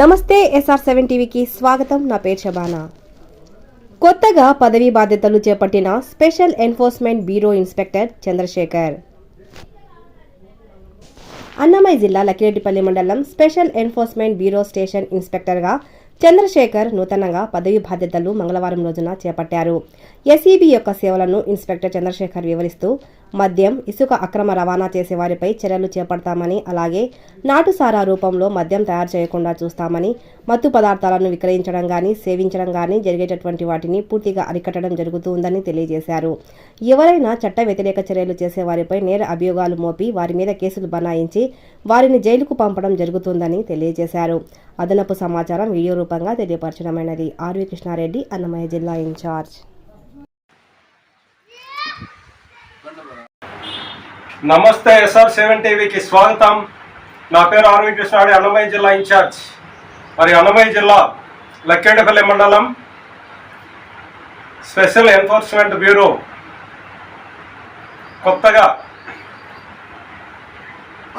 నమస్తే SR seven టీవీకి స్వాగతం. నా పేరు శబానా. కొత్తగా పదవీ బాధ్యతలు చేపట్టిన special enforcement bureau inspector Chandrashekar. Annamayya జిల్లా లకిరెడ్డిపల్లి మండలం స్పెషల్ ఎన్ఫోర్స్మెంట్ బ్యూరో స్టేషన్ ఇన్స్పెక్టర్గా చంద్రశేఖర్ నూతనంగా పదవి బాధ్యతలు మంగళవారం రోజున చేపట్టారు. ఎస్ఈబి యొక్క సేవలను ఇన్స్పెక్టర్ చంద్రశేఖర్ వివరిస్తూ మద్యం ఇసుక అక్రమ రవాణా చేసే వారిపై చర్యలు చేపడతామని అలాగే నాటుసారా రూపంలో మద్యం తయారు చేయకుండా చూస్తామని మత్తు పదార్థాలను విక్రయించడం కానీ సేవించడం కానీ జరిగేటటువంటి వాటిని పూర్తిగా అరికట్టడం జరుగుతుందని తెలియజేశారు. ఎవరైనా చట్ట వ్యతిరేక చర్యలు చేసే వారిపై నేర అభియోగాలు మోపి వారి మీద కేసులు బనాయించి వారిని జైలుకు పంపడం జరుగుతుందని తెలియజేశారు. అదనపు సమాచారం వీడియో రూపంగా తెలియపరచడమైనది. ఆర్వి కృష్ణారెడ్డి అన్నమయ్య జిల్లా ఇన్ఛార్జ్. నమస్తే ఎస్ఆర్ సెవెన్ టీవీకి స్వాగతం. నా పేరు ఆర్వి కృష్ణాడి అన్నమయ్య జిల్లా ఇన్ఛార్జ్. మరి అన్నమయ్య జిల్లా లక్కేడపల్లి మండలం స్పెషల్ ఎన్ఫోర్స్మెంట్ బ్యూరో కొత్తగా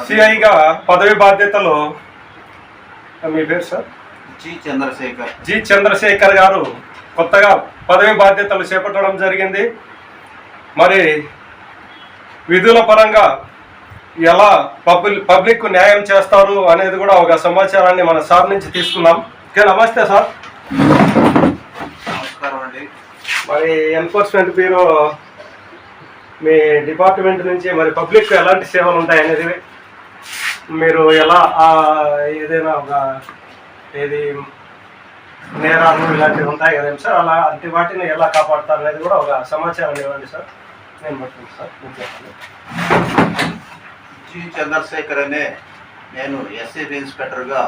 సిఐగా పదవి బాధ్యతలు మీ పేరు sir? G Chandrasekhar. G Chandrasekhar గారు కొత్తగా పదవి బాధ్యతలు చేపట్టడం జరిగింది. మరి విధుల పరంగా ఎలా పబ్లిక్ పబ్లిక్ న్యాయం చేస్తారు అనేది కూడా ఒక సమాచారాన్ని మన సార్ నుంచి తీసుకున్నాం. ఓకే నమస్తే సార్. నమస్కారం అండి. మరి ఎన్ఫోర్స్మెంట్ బ్యూరో మీ డిపార్ట్మెంట్ నుంచి మరి పబ్లిక్ ఎలాంటి సేవలు ఉంటాయి అనేది మీరు ఎలా ఆ, ఏదైనా ఒక ఏది నేరాలు ఇలాంటివి ఉంటాయి కదండి సార్ అలా అట్టి వాటిని ఎలా కాపాడతారు అనేది కూడా ఒక సమాచారం ఇవ్వండి సార్. నేను సార్. జి చంద్రశేఖర్ అనే నేను ఎస్సీబీ ఇన్స్పెక్టర్గా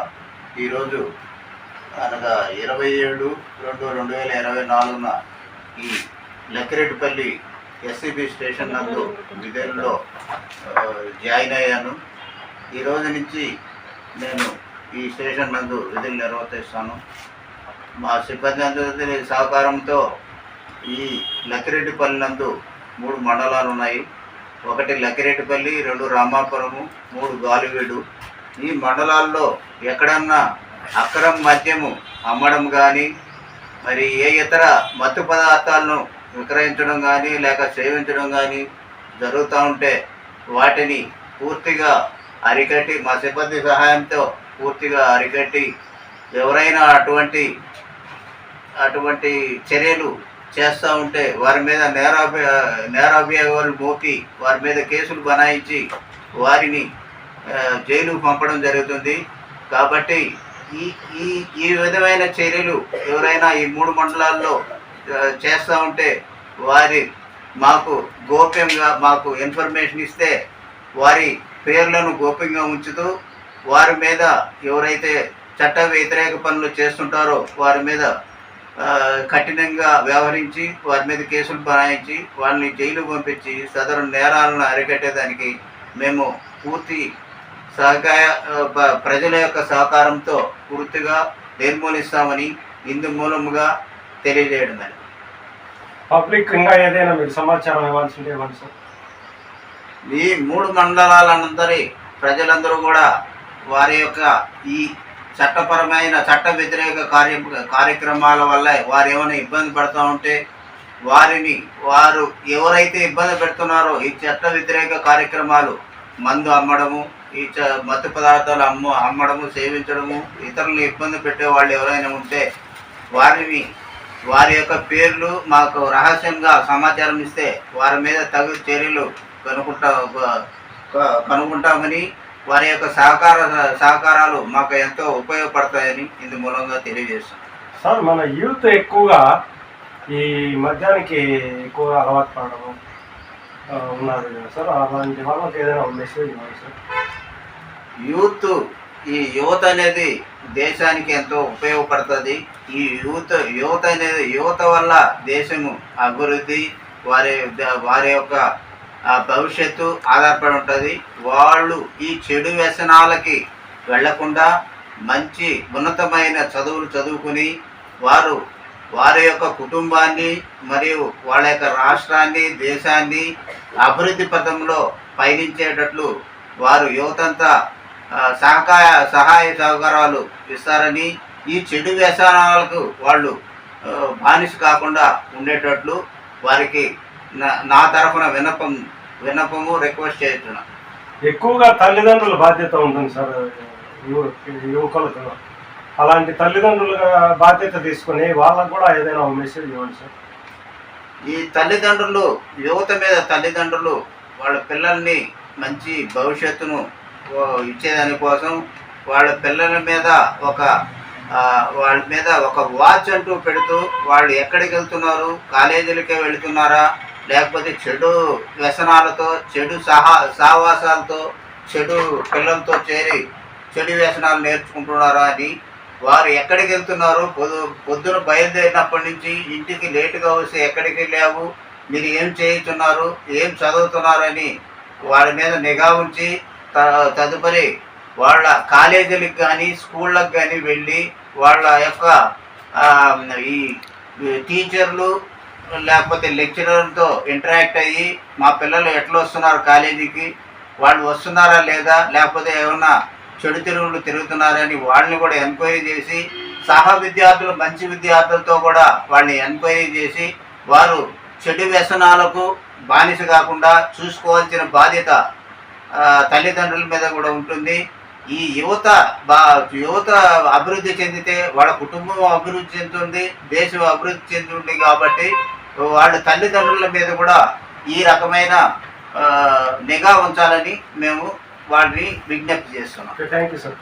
ఈరోజు అనగా ఇరవై ఏడు రెండు రెండు వేల ఇరవై నాలుగున ఈ లక్కిరెడ్డిపల్లి ఎస్సీబీ స్టేషన్ నందు విధుల్లో జాయిన్ అయ్యాను. ఈ రోజు నుంచి నేను ఈ స్టేషన్ నందు విధులు నిర్వర్తిస్తాను. మా సిబ్బంది అందరి సహకారంతో ఈ లక్కిరెడ్డిపల్లి నందు మూడు మండలాలు ఉన్నాయి. ఒకటి లక్కిరెడ్డిపల్లి రెండు రామాపురము మూడు గాలివీడు. ఈ మండలాల్లో ఎక్కడన్నా అక్రమ మద్యము అమ్మడం కానీ మరి ఏ ఇతర మత్తు పదార్థాలను విక్రయించడం కానీ లేక సేవించడం కానీ జరుగుతూ ఉంటే వాటిని పూర్తిగా అరికట్టి మా సిబ్బంది సహాయంతో పూర్తిగా అరికట్టి ఎవరైనా అటువంటి అటువంటి చర్యలు చేస్తూ ఉంటే వారి మీద నేరాభి నేరాభియోగాలు మోపి వారి మీద కేసులు బనాయించి వారిని జైలుకు పంపడం జరుగుతుంది. కాబట్టి ఈ ఈ ఈ విధమైన చర్యలు ఎవరైనా ఈ మూడు మండలాల్లో చేస్తూ ఉంటే వారి మాకు గోప్యంగా మాకు ఇన్ఫర్మేషన్ ఇస్తే వారి పేర్లను గోప్యంగా ఉంచుతూ వారి మీద ఎవరైతే చట్ట వ్యతిరేక పనులు చేస్తుంటారో వారి మీద కఠినంగా వ్యవహరించి వారి మీద కేసులు బనాయించి వాళ్ళని జైలు పంపించి సదరు నేరాలను అరికట్టేదానికి మేము పూర్తి సహకార ప్రజల యొక్క సహకారంతో పూర్తిగా నిర్మూలిస్తామని ఇందు మూలముగా తెలియజేయడం అని పబ్లిక్ ఇంకా ఏదైనా మీరు సమాచారం ఇవ్వాల్సి ఇవ్వండి సార్. ఈ మూడు మండలాలందరి ప్రజలందరూ కూడా వారి యొక్క ఈ చట్టపరమైన చట్ట వ్యతిరేక కార్య కార్యక్రమాల వల్ల వారు ఏమైనా ఇబ్బంది పడుతూ ఉంటే వారిని వారు ఎవరైతే ఇబ్బంది పెడుతున్నారో ఈ చట్ట వ్యతిరేక కార్యక్రమాలు మందు అమ్మడము ఈ చ మత్తు పదార్థాలు అమ్మ అమ్మడము సేవించడము ఇతరులను ఇబ్బంది పెట్టే వాళ్ళు ఎవరైనా ఉంటే వారిని వారి యొక్క పేర్లు మాకు రహస్యంగా సమాచారం ఇస్తే వారి మీద తగు చర్యలు కనుక్కుంటా కనుక్కుంటామని వారి యొక్క సహకార సహకారాలు మాకు ఎంతో ఉపయోగపడతాయని ఇందు మూలంగా తెలియజేస్తాం. సార్ మన యూత్ ఎక్కువగా ఈ మద్యానికి ఎక్కువగా అలవాటు పడడం ఉన్నారు కదా సార్. అలాంటి వాళ్ళకి ఏదైనా మెసేజ్ ఇవ్వాలి సార్. యూత్ ఈ యువత అనేది దేశానికి ఎంతో ఉపయోగపడుతుంది. ఈ యూత్ యువత అనేది యువత వల్ల దేశము అభివృద్ధి వారి వారి యొక్క భవిష్యత్తు ఆధారపడి ఉంటుంది వాళ్ళు ఈ చెడు వ్యసనాలకి వెళ్ళకుండా మంచి ఉన్నతమైన చదువులు చదువుకుని వారు వారి యొక్క కుటుంబాన్ని మరియు వాళ్ళ యొక్క రాష్ట్రాన్ని దేశాన్ని అభివృద్ధి పథంలో పయనించేటట్లు వారు యువతంతా సహకాయ సహకార సహాయ సహకారాలు ఇస్తారని ఈ చెడు వ్యసనాలకు వాళ్ళు బానిస కాకుండా ఉండేటట్లు వారికి నా నా తరఫున విన్నపం విన్నపము రిక్వెస్ట్ చేస్తున్నా. ఎక్కువగా తల్లిదండ్రుల బాధ్యత ఉంటుంది సార్ యువ- యువకులతో అలాంటి తల్లిదండ్రులుగా బాధ్యత తీసుకొని వాళ్ళకు కూడా ఏదైనా మెసేజ్ ఇవ్వండి సార్. ఈ తల్లిదండ్రులు యువత మీద తల్లిదండ్రులు వాళ్ళ పిల్లల్ని మంచి భవిష్యత్తును ఇచ్చేదాని కోసం వాళ్ళ పిల్లల మీద ఒక వాళ్ళ మీద ఒక వాచ్ అంటూ పెడుతూ వాళ్ళు ఎక్కడికి వెళ్తున్నారు కాలేజీలకే వెళుతున్నారా లేకపోతే చెడు వ్యసనాలతో చెడు సహా సహవాసాలతో చెడు పిల్లలతో చేరి చెడు వ్యసనాలు నేర్చుకుంటున్నారా అని వారు ఎక్కడికి వెళ్తున్నారు? పొద్దు పొద్దున బయలుదేరినప్పటి నుంచి ఇంటికి లేటుగా వస్తే ఎక్కడికి వెళ్ళావు? మీరు ఏం చేయుతున్నారు ఏం చదువుతున్నారని వాళ్ళ మీద నిఘా ఉంచి త- తదుపరి వాళ్ళ కాలేజీలకు కానీ స్కూళ్ళకు కానీ వెళ్ళి వాళ్ళ యొక్క ఈ టీచర్లు లేకపోతే లెక్చరర్తో ఇంటరాక్ట్ అయ్యి మా పిల్లలు ఎట్లా వస్తున్నారు కాలేజీకి వాళ్ళు వస్తున్నారా లేదా లేకపోతే ఏమన్నా చెడు తిరుగులు తిరుగుతున్నారని వాళ్ళని కూడా ఎంక్వైరీ చేసి సహా విద్యార్థులు మంచి విద్యార్థులతో కూడా వాళ్ళని ఎంక్వైరీ చేసి వారు చెడు వ్యసనాలకు బానిస కాకుండా చూసుకోవాల్సిన బాధ్యత తల్లిదండ్రుల మీద కూడా ఉంటుంది. ఈ యువత బా యువత అభివృద్ధి చెందితే వాళ్ళ కుటుంబం అభివృద్ధి చెందుతుంది దేశం అభివృద్ధి చెందుతుంది కాబట్టి వాళ్ళ తల్లిదండ్రుల మీద కూడా ఈ రకమైన నిఘా ఉంచాలని మేము వారిని విజ్ఞప్తి చేస్తున్నాం. Okay thank you sir